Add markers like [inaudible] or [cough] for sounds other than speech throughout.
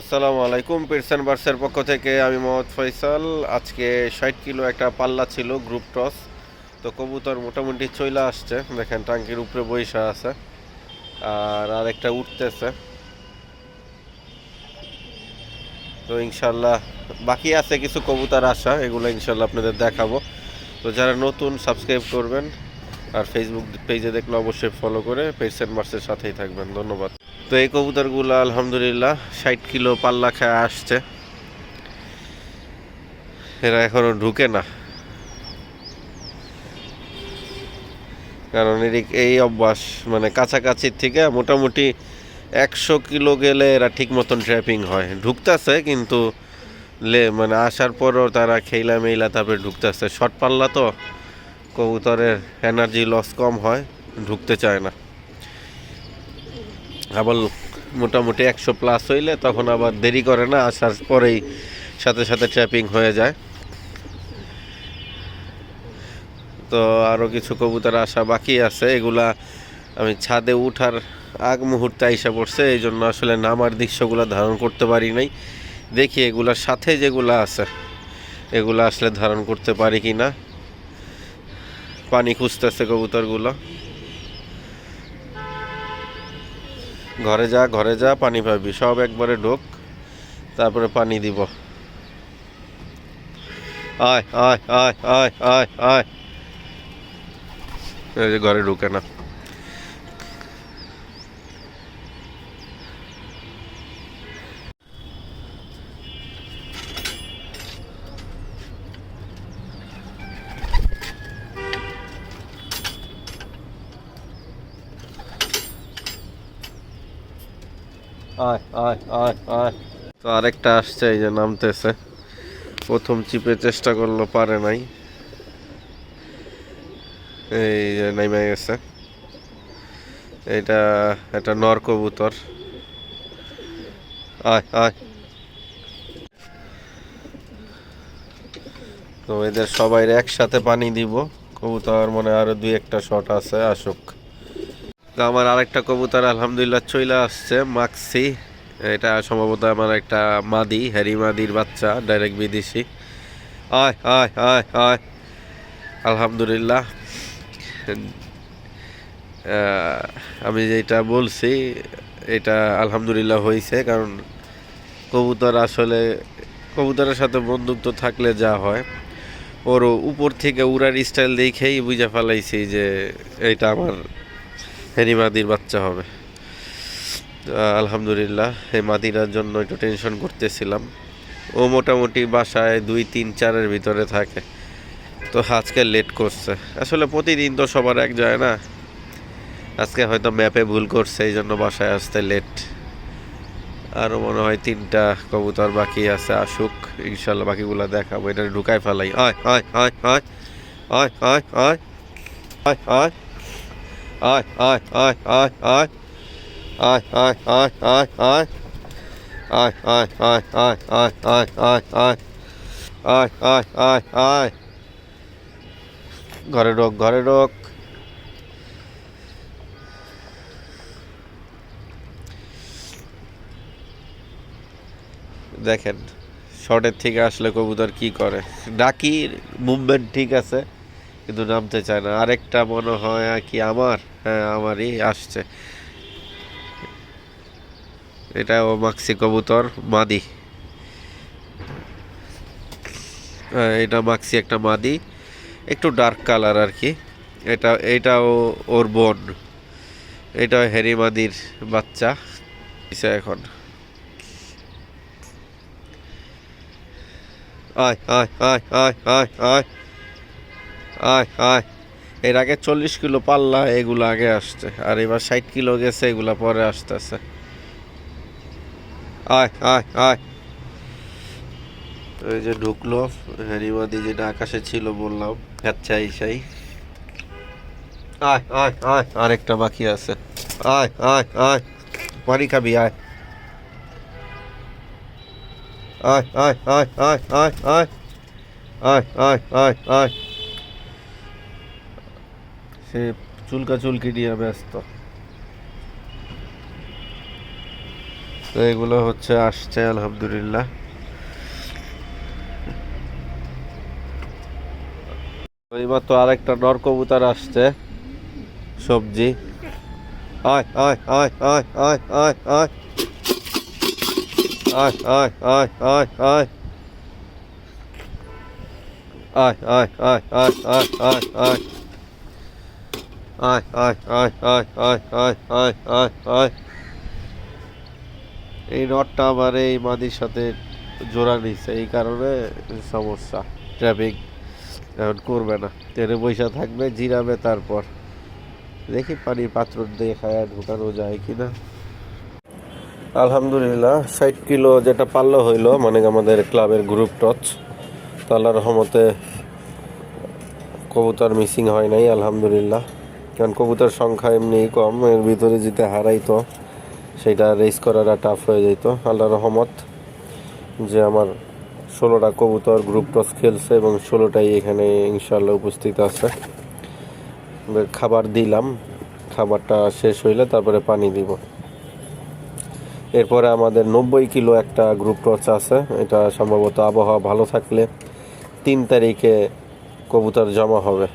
আসসালামু আলাইকুম পিরসন বার্সের পক্ষ থেকে আমি মোহাম্মদ ফয়সাল। আজকে ষাট কিলো একটা পাল্লা ছিল গ্রুপ টস তো কবুতর মোটামুটি চলে আসছে, দেখেন টাঙ্কির উপরে বৈশা আছে, আর আরেকটা উঠতেছে। তো ইনশাল্লাহ বাকি আছে কিছু কবুতর আসা এগুলো ইনশাল্লাহ আপনাদের দেখাবো। তো যারা নতুন সাবস্ক্রাইব করবেন। আর ফেসবুক পেজে দেখলে অবশ্যই ফলো করে পেরসেন মার্সের সাথেই থাকবেন। ধন্যবাদ। তো এই কবুতরগুলো আলহামদুলিল্লাহ ষাট কিলো পাল্লা খায় আসছে। এরা এখনও ঢুকে না। কারণ এদিক এই অভ্যাস মানে কাছাকাছির থেকে মোটামুটি একশো কিলো গেলে এরা ঠিক মতন ট্র্যাপিং হয়। ঢুকতেছে কিন্তু লে মানে আসার পরও তারা খেইলা মেইলা তারপরে ঢুকতেছে। শর্ট পাল্লা তো কবুতরের এনার্জি লস কম হয়, ঢুকতে চায় না। আবার মোটামুটি একশো প্লাস হইলে তখন আবার দেরি করে না, আসার পরেই সাথে সাথে ট্র্যাপিং হয়ে যায়। তো আরও কিছু কবুতর আসা বাকি আছে, এগুলা আমি ছাদে উঠার আগ মুহূর্তে আইসা পড়ছে, এই জন্য আসলে নামার দৃশ্যগুলো ধারণ করতে পারি নাই। দেখি এগুলার সাথে যেগুলো আছে, এগুলো আসলে ধারণ করতে পারি কি না পানি খুঁজতেছে কবুতরগুলো। ঘরে যা ঘরে যা, পানি পাবি। সব একবারে ঢোক, তারপরে পানি দিব। আয় আয় আয় আয় আয় আয়। ঘরে ঢুকে না। আয় তো আরেকটা আসছে, এই যে নামতেছে। প্রথম চিপে চেষ্টা করল, পারে নাই। এই যে নেমে গেছে। এটা একটা নর কবুতর। আয় তো এদের সবাই একসাথে পানি দিব। কবুতর মনে আরও দুই একটা শট আছে, আসুক। তো আমার আরেকটা কবুতর আলহামদুলিল্লাহ চইলা আসছে, মাক্সি। এটা সম্ভবত আমার একটা মাদি, হ্যারি মাদির বাচ্চা ডাইরেক্ট বিদেশি। আয় আয় আয় আয়। আলহামদুলিল্লাহ। আমি যেটা বলছি, এটা আলহামদুলিল্লাহ হয়েছে কারণ কবুতর আসলে, কবুতরের সাথে বন্ধুত্ব থাকলে যা হয়। ওর উপর থেকে উড়ার স্টাইল দেখেই বুঝে ফেলাইছি যে এটা আমার হেরি মাদির বাচ্চা হবে। আলহামদুলিল্লাহ, এই মাদিরার জন্য একটু টেনশন করতেছিলাম। ও মোটামুটি বাসায় দুই, তিন, চারের ভিতরে থাকে। তো আজকে লেট করছে। আসলে প্রতিদিন তো সবার এক যায় না। আজকে হয়তো ম্যাপে ভুল করছে, এই জন্য বাসায় আসতে লেট আরও মনে হয় তিনটা কবুতর বাকি আছে, আসুক। ইনশাল্লাহ বাকিগুলো দেখাবো। এটা ঢুকায় ফেলাই। হয় হয় হয় হয় আয় আয় আয় আয় আয়। আয় আয় ঘরে ঢোক ঘরে ঢোক দেখেন শর্টের থেকে আসলে কবুতর কি করে ডাকি মুভমেন্ট ঠিক আছে কিন্তু নামতে চায় না। আরেকটা মনে হয় কি আমার? হ্যাঁ আমারই আসছে। এটা ও মাক্সি কবুতর মাদি। হ্যাঁ, এটা মাক্সি একটা মাদি। একটু ডার্ক কালার আর কি। এটা এটাও ওর বোন। এটা হ্যারি মাদির বাচ্চা। এখন। আয় আয় আয় আয় আয় আয়। আয় আয় এর আগে চল্লিশ কিলো পাল্লা এগুলো আগে আসছে আর এবার ষাট কিলো গেছে এগুলা পরে আসতেছে আয় আয় আয় ওই যে ঢুকলো হ্যারিমাদি যেটা আকাশে ছিল বললাম আচ্ছা আয় আয় আয় আরেকটা বাকি আছে আয় আয় আয় পানি খাবি আয় আয় আয় আয় আয় আয় আয় আয় আয় আয় আয় সে চুলকা চুলকি নিয়ে ব্যস্ত তো এগুলো হচ্ছে আসছে আলহামদুলিল্লাহ তো এবার তো আরেকটা নর কবুতর আসছে সবজি আয় আয় আয় আয় আয় আয় আয় আয় আয় আয় আয় আয় আয় আয় আয় আয় এই নটটা আবার এই মাদির সাথে জোড়া নিচ্ছে এই কারণে সমস্যা ট্রাফিক এখন করবে না। ট্রেনে পয়সা থাকবে, জিরাবে তারপর। দেখি পানির পাত্র দিয়ে খায়া ঢুকানো যায় কিনা। আলহামদুলিল্লাহ, ষাট কিলো যেটা পারল হইল মানে আমাদের ক্লাবের গ্রুপ টচ তো আল্লাহর রহমতে কবুতর মিসিং হয় নাই, আলহামদুলিল্লাহ। কারণ কবুতর সংখ্যা এমনি কম, এর ভিতরে যেতে হারাইতো, সেটা রেস করাটা টাফ হয়ে যেত আল্লাহ রহমত যে আমার ষোলোটা কবুতর গ্রুপ টস খেলছে এবং ষোলোটাই এখানে ইনশাল্লাহ উপস্থিত আছে। খাবার দিলাম, খাবারটা শেষ হইলে তারপরে পানি দিব। এরপরে আমাদের নব্বই কিলো একটা গ্রুপ টর্চ আছে, এটা সম্ভবত আবহাওয়া ভালো থাকলে তিন তারিখে কবুতর জমা হবে।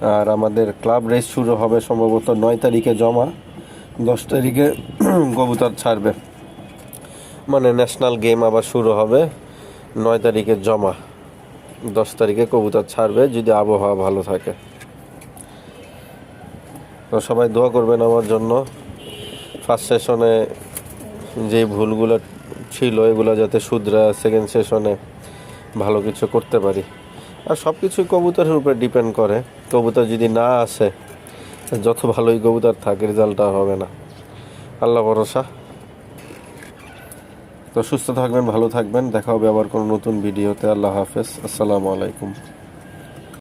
আর আমাদের ক্লাব রেস শুরু হবে সম্ভবত নয় তারিখে জমা, দশ তারিখে [clears throat] কবুতর ছাড়বে। মানে ন্যাশনাল গেম আবার শুরু হবে নয় তারিখে জমা, দশ তারিখে কবুতর ছাড়বে যদি আবহাওয়া ভালো থাকে। তো সবাই দোয়া করবেন আমার জন্য। ফার্স্ট সেশনে যে ভুলগুলো ছিল, এগুলো যাতে শুধরা সেকেন্ড সেশনে ভালো কিছু করতে পারি। আর সব কিছুই কবুতরের উপরে ডিপেন্ড করে। কবুতর যদি না আসে, যত ভালোই কবুতর থাকে, রেজাল্টটা হবে না। আল্লাহ ভরসা। তো সুস্থ থাকবেন, ভালো থাকবেন। দেখা হবে আবার কোনো নতুন ভিডিওতে। আল্লাহ হাফেজ। আসসালামু আলাইকুম।